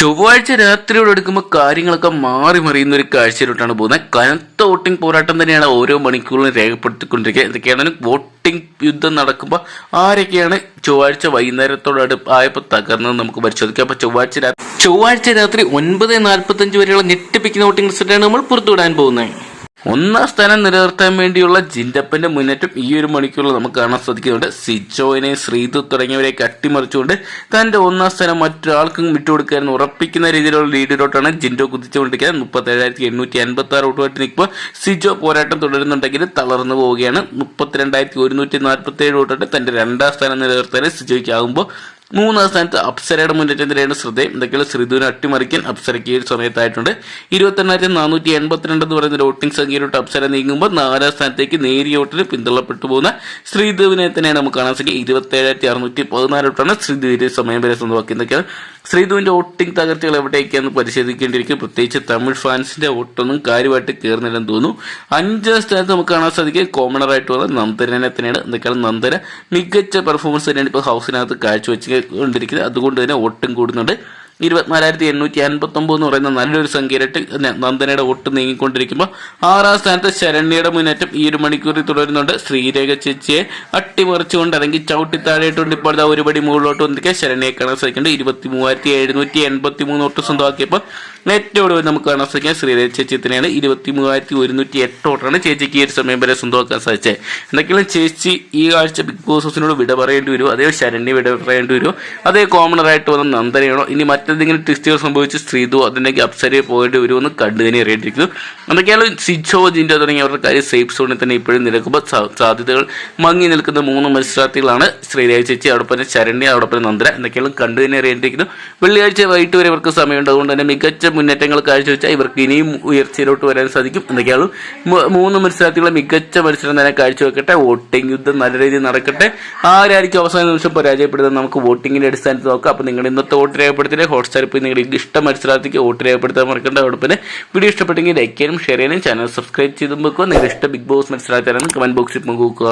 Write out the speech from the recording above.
ചൊവ്വാഴ്ച രാത്രിയോട് എടുക്കുമ്പോൾ കാര്യങ്ങളൊക്കെ മാറി മറിയുന്ന ഒരു കാഴ്ചയിലോട്ടാണ് പോകുന്നത്. കനത്ത വോട്ടിംഗ് പോരാട്ടം തന്നെയാണ് ഓരോ മണിക്കൂറിലും രേഖപ്പെടുത്തിക്കൊണ്ടിരിക്കുക. എന്തൊക്കെയാണ് വോട്ടിംഗ് യുദ്ധം നടക്കുമ്പോൾ ആരൊക്കെയാണ് ചൊവ്വാഴ്ച വൈകുന്നേരത്തോട് ആയപ്പോൾ തകർന്നത് നമുക്ക് പരിശോധിക്കാം. അപ്പോൾ ചൊവ്വാഴ്ച രാത്രി ചൊവ്വാഴ്ച രാത്രി ഒൻപത് നാൽപ്പത്തഞ്ച് വരെയുള്ള ഞെട്ടിപ്പിക്കുന്ന വോട്ടിംഗ് റിസൾട്ടാണ് നമ്മൾ പുറത്തുവിടാൻ പോകുന്നത്. ഒന്നാം സ്ഥാനം നിലനിർത്താൻ വേണ്ടിയുള്ള ജിൻഡപ്പന്റെ മുന്നേറ്റം ഈ ഒരു മണിക്കൂറിൽ നമുക്ക് കാണാൻ സാധിക്കുന്നുണ്ട്. സിജോയിനെ ശ്രീതു തുടങ്ങിയവരെ കട്ടിമറിച്ചുകൊണ്ട് തന്റെ ഒന്നാം സ്ഥാനം മറ്റൊരാൾക്കും വിട്ടുകൊടുക്കാമെന്ന് ഉറപ്പിക്കുന്ന രീതിയിലുള്ള ലീഡിലോട്ടാണ് ജിൻഡോ കുതിച്ചുകൊണ്ടിരിക്കുന്നത്. മുപ്പത്തേഴായിരത്തി എണ്ണൂറ്റി അൻപത്തി ആറ് വോട്ടുമായിട്ട് നിൽക്കുമ്പോൾ സിജോ പോരാട്ടം തുടരുന്നുണ്ടെങ്കിൽ തളർന്നു പോവുകയാണ്. മുപ്പത്തിരണ്ടായിരത്തി ഒരുന്നൂറ്റി നാൽപ്പത്തി ഏഴ് വോട്ടായിട്ട് തന്റെ രണ്ടാം സ്ഥാനം നിലനിർത്താൻ സിജോയ്ക്ക് ആകുമ്പോൾ മൂന്നാം സ്ഥാനത്ത് അപ്സരയുടെ മുന്നേറ്റത്തിലാണ് ശ്രദ്ധേയം എന്തൊക്കെയാണ് ശ്രീധുവിനെ അട്ടിമറിക്കാൻ അപ്സരയ്ക്ക് ഈ ഒരു സമയത്തായിട്ടുണ്ട്. ഇരുപത്തെണ്ണായിരത്തി നാനൂറ്റി എൺപത്തിരണ്ട് എന്ന് പറയുന്ന വോട്ടിംഗ് സംഖ്യയിലോട്ട് അപ്സര നീങ്ങുമ്പോൾ നാലാം സ്ഥാനത്തേക്ക് നേരിയ വോട്ടിന് പിന്തള്ളപ്പെട്ടു പോകുന്ന ശ്രീധുവിനെ തന്നെയാണ് നമുക്ക് കാണാൻ സാധിക്കുക. ഇരുപത്തേഴായിരത്തി അറുന്നൂറ്റി പതിനാല് വോട്ടാണ് ശ്രീധുവിന്റെ സമയം വരെ സ്വന്തമാക്കി എന്തൊക്കെയാണ്? ശ്രീധുവിന്റെ വോട്ടിംഗ് തകർച്ചകൾ എവിടേക്കാന്ന് പരിശോധിക്കേണ്ടിയിരിക്കും. പ്രത്യേകിച്ച് തമിഴ് ഫാൻസിന്റെ വോട്ടൊന്നും കാര്യമായിട്ട് കയറുന്നില്ലെന്ന് തോന്നുന്നു. അഞ്ചാം സ്ഥാനത്ത് നമുക്ക് കാണാൻ സാധിക്കും. കോമണർ ആയിട്ട് വന്ന നന്ദനെ തന്നെയാണ്. എന്തൊക്കെയാണ് നന്ദന? മികച്ച പെർഫോമൻസ് തന്നെയാണ് ഇപ്പോൾ ഹൗസിനകത്ത് കാഴ്ചവെച്ച് കൊണ്ടിരിക്കുന്നത് അതുകൊണ്ട് തന്നെ വോട്ടും കൂടുന്നുണ്ട്. ഇരുപത്തിനാലായിരത്തി എണ്ണൂറ്റി അൻപത്തി ഒമ്പത് എന്ന് പറയുന്ന നല്ലൊരു സംഖ്യയിലിട്ട് നന്ദനയുടെ ഒട്ട് നീങ്ങിക്കൊണ്ടിരിക്കുമ്പോൾ ആറാം സ്ഥാനത്ത് ശരണ്യയുടെ മുന്നേറ്റം ഈ ഒരു മണിക്കൂറിൽ തുടരുന്നുണ്ട്. ശ്രീരേഖ ചേച്ചിയെ അട്ടിമറിച്ചുകൊണ്ട് അല്ലെങ്കിൽ ചവിട്ടി താഴെയിട്ടുണ്ട്. ഇപ്പോൾ ഒരു ഒരുപടി മുകളിലോട്ട് വന്നിരിക്കുക ശരണ്യെ കാണാൻ സാധിക്കുന്നുണ്ട്. ഇരുപത്തി മൂവായിരത്തി എഴുന്നൂറ്റി എൺപത്തി മൂന്ന് ഒട്ട് സ്വന്തമാക്കിയപ്പോൾ ഏറ്റവും ഒടുവിൽ നമുക്ക് കാണാൻ സാധിക്കുക ശ്രീരേഖ ചേച്ചി തന്നെയാണ്. ഇരുപത്തി മൂവായിരത്തി ഒരുന്നൂറ്റി എട്ട് ഓട്ടാണ് ചേച്ചിക്ക് ഈ ഒരു സമയം വരെ സ്വന്തമാക്കാൻ സാധിച്ചത്. എന്തൊക്കെയാണ് ചേച്ചി ഈ ആഴ്ച ബിഗ് ബോസ് ഹൗസിനോട് വിട പറയേണ്ടി വരുമോ? അതേ ശരണ്യ വിട പറയേണ്ടി വരുമോ? അതേ കോമണറായിട്ട് വന്ന നന്ദനയാണോ? ഇനി മറ്റെന്തെങ്കിലും ട്വിസ്റ്റുകൾ സംഭവിച്ച് ശ്രീതു അതിലേക്ക് അപ്സരയെ പോയിട്ട് വരുമോ എന്ന് കണ്ടു തന്നെ അറിയേണ്ടിയിരിക്കുന്നു എന്തൊക്കെയാണ് സിജോ ജിൻഡോ തുടങ്ങിയവരുടെ കാര്യം സേഫ് സോണിൽ തന്നെ ഇപ്പോഴും നിൽക്കുമ്പോൾ സാധ്യതകൾ മങ്ങി നിൽക്കുന്ന മൂന്ന് മത്സരാർത്ഥികളാണ് ശ്രീരാജ് ചേച്ചി അവിടെപ്പം തന്നെ ശരണ്യ അവിടെപ്പം നന്ദന എന്തൊക്കെയാണ് കണ്ടു തന്നെ അറിയേണ്ടിയിരിക്കുന്നു വെള്ളിയാഴ്ച വൈകിട്ട് വരെ ഇവർക്ക് സമയമുണ്ട് അതുകൊണ്ട് തന്നെ മികച്ച മുന്നേറ്റങ്ങൾ കാഴ്ചവെച്ചാൽ ഇവർക്ക് ഇനിയും ഉയർച്ചയിലോട്ട് വരാൻ സാധിക്കും. എന്തൊക്കെയാണ്? മൂന്ന് മത്സരാർത്ഥികളെ മികച്ച മത്സരം തന്നെ കാഴ്ചവെക്കട്ടെ. വോട്ടിംഗ് യുദ്ധം നല്ല രീതിയിൽ നടക്കട്ടെ. ആരായിരിക്കും അവസാന നിമിഷം പരാജയപ്പെടുന്നത്? നമുക്ക് വോട്ടിങ്ങിന്റെ അടിസ്ഥാനത്തിൽ നോക്കാം. അപ്പോൾ നിങ്ങൾ ഇന്നത്തെ വോട്ട് രേഖപ്പെടുത്തിയ ഹോട്ട്സ്റ്റാർ ഇപ്പോൾ നിങ്ങളുടെ ഇഷ്ടം മത്സരാർത്ഥിക്ക് വോട്ട് രേഖപ്പെടുത്താൻ മറക്കേണ്ട. അതോടൊപ്പം തന്നെ വീഡിയോ ഇഷ്ടപ്പെട്ടെങ്കിൽ ലൈക്ക് ചെയ്യാനും ഷെയർ ചെയ്യാനും ചാനൽ സബ്സ്ക്രൈബ് ചെയ്തും വെക്കുക. നിങ്ങളുടെ ഇഷ്ട ബിഗ് ബോസ് മത്സരാർത്ഥിയാണ് കമന്റ് ബോക്സിൽ പങ്കുവെക്കുക